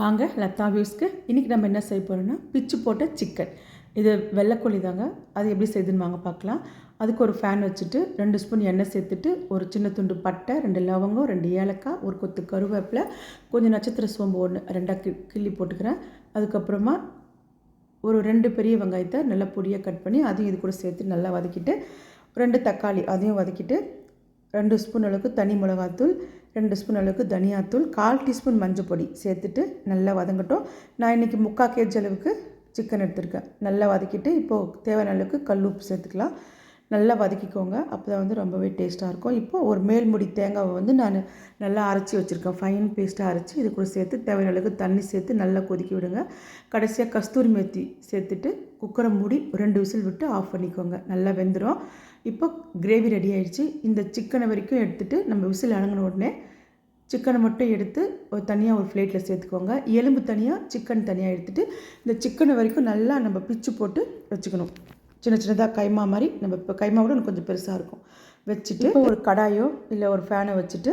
வாங்க லத்தா வியூஸ்க்கு இன்றைக்கி நம்ம என்ன செய்ய போகிறோம்னா பிச்சு போட்ட சிக்கன். இது வெள்ளைக்கோழி தாங்க. அது எப்படி செய்யுதுன்னு வாங்க பார்க்கலாம். அதுக்கு ஒரு ஃபேன் வச்சுட்டு ரெண்டு ஸ்பூன் எண்ணெய் சேர்த்துட்டு ஒரு சின்ன துண்டு பட்டை ரெண்டு லவங்கம் ரெண்டு ஏலக்காய் ஒரு கொத்து கருவேப்பிலை கொஞ்சம் நட்சத்திர சோம்பு ஒன்று ரெண்டாக கி கிள்ளி போட்டுக்கிறேன். அதுக்கப்புறமா ஒரு ரெண்டு பெரிய வெங்காயத்தை நல்லா பொடியாக கட் பண்ணி அதையும் இது கூட சேர்த்து நல்லா வதக்கிட்டு ரெண்டு தக்காளி அதையும் வதக்கிட்டு ரெண்டு ஸ்பூன் அளவுக்கு தனி மிளகாத்தூள் ரெண்டு ஸ்பூன் அளவுக்கு தனியாத்தூள் கால் டீஸ்பூன் மஞ்சள் பொடி சேர்த்துட்டு நல்லா வதங்கட்டும். நான் இன்றைக்கி முக்கால் கேஜி அளவுக்கு சிக்கன் எடுத்திருக்கேன். நல்லா வதக்கிட்டு இப்போது தேவையான அளவுக்கு கல் உப்பு சேர்த்துக்கலாம். நல்லா வதக்கிக்கோங்க. அப்போ தான் வந்து ரொம்பவே டேஸ்ட்டாக இருக்கும். இப்போது ஒரு மேல்முடி தேங்காவை வந்து நான் நல்லா அரைச்சி வச்சுருக்கேன். ஃபைன் பேஸ்ட்டாக அரைச்சி இது கூட சேர்த்து தேவையான அளவுக்கு தண்ணி சேர்த்து நல்லா கொதிக்க விடுங்க. கடைசியாக கஸ்தூரி மேத்தி சேர்த்துட்டு குக்கரை மூடி ரெண்டு விசில் விட்டு ஆஃப் பண்ணிக்கோங்க. நல்லா வெந்துடும் இப்போ கிரேவி ரெடி ஆகிடுச்சு இந்த சிக்கனை வரைக்கும் எடுத்துகிட்டு நம்ம விசில் அடங்கின உடனே சிக்கனை மட்டும் எடுத்து ஒரு தனியாக ஒரு பிளேட்டில் சேர்த்துக்கோங்க. எலும்பு தனியாக சிக்கன் தனியாக எடுத்துகிட்டு இந்த சிக்கனை வரைக்கும் நல்லா நம்ம பிச்சு போட்டு வச்சுக்கணும். சின்ன சின்னதாக கைமா மாதிரி. நம்ம இப்போ கைமாவோட இன்னும் கொஞ்சம் பெருசாக இருக்கும். வச்சுட்டு ஒரு கடாயோ இல்லை ஒரு ஃபேனை வச்சுட்டு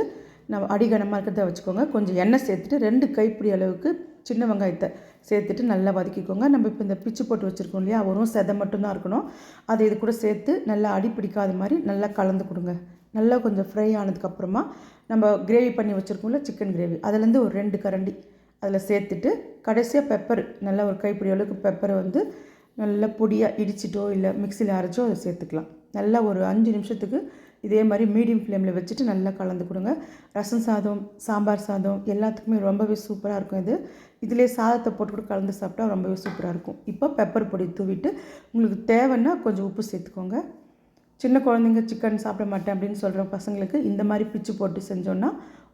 நம்ம அடிகனமாக இருக்கிறத வச்சுக்கோங்க. கொஞ்சம் எண்ணெய் சேர்த்துட்டு ரெண்டு கைப்பிடி அளவுக்கு சின்ன வெங்காயத்தை சேர்த்துட்டு நல்லா வதக்கிக்கோங்க. நம்ம இப்போ இந்த பிச்சு போட்டு வச்சுருக்கோம் இல்லையா? வரும் செதை மட்டும்தான் இருக்கணும். அதை இது கூட சேர்த்து நல்லா அடி பிடிக்காத மாதிரி நல்லா கலந்து கொடுங்க. நல்லா கொஞ்சம் ஃப்ரை ஆனதுக்கப்புறமா நம்ம கிரேவி பண்ணி வச்சுருக்கோம்ல சிக்கன் கிரேவி அதுலேருந்து ஒரு ரெண்டு கரண்டி அதில் சேர்த்துட்டு கடைசியாக பெப்பர் நல்லா ஒரு கைப்பிடி அளவுக்கு பெப்பரை வந்து நல்லா பொடியாக இடிச்சிட்டோ இல்லை மிக்சியில் அரைச்சோ அதை சேர்த்துக்கலாம். நல்லா ஒரு அஞ்சு நிமிஷத்துக்கு இதே மாதிரி மீடியம் ஃப்ளேமில் வச்சுட்டு நல்லா கலந்து கொடுங்க. ரசம் சாதம் சாம்பார் சாதம் எல்லாத்துக்குமே ரொம்பவே சூப்பராக இருக்கும் இது. இதிலே சாதத்தை போட்டு கூட கலந்து சாப்பிட்டா ரொம்பவே சூப்பராக இருக்கும். இப்போ பெப்பர் பொடி தூவிட்டு உங்களுக்கு தேவைன்னா கொஞ்சம் உப்பு சேர்த்துக்கோங்க. சின்ன குழந்தைங்க சிக்கன் சாப்பிட மாட்டேன் அப்படின்னு சொல்கிற பசங்களுக்கு இந்த மாதிரி பிச்சு போட்டு செஞ்சோன்னா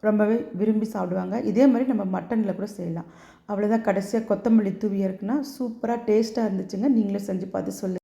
ரொம்பவே விரும்பி சாப்பிடுவாங்க. இதே மாதிரி நம்ம மட்டனில் கூட செய்யலாம். அவ்வளோதான் கடைசியாக கொத்தமல்லி தூவி இருக்குன்னா சூப்பராக டேஸ்ட்டாக இருந்துச்சுங்க. நீங்களே செஞ்சு பார்த்து சொல்லுங்கள்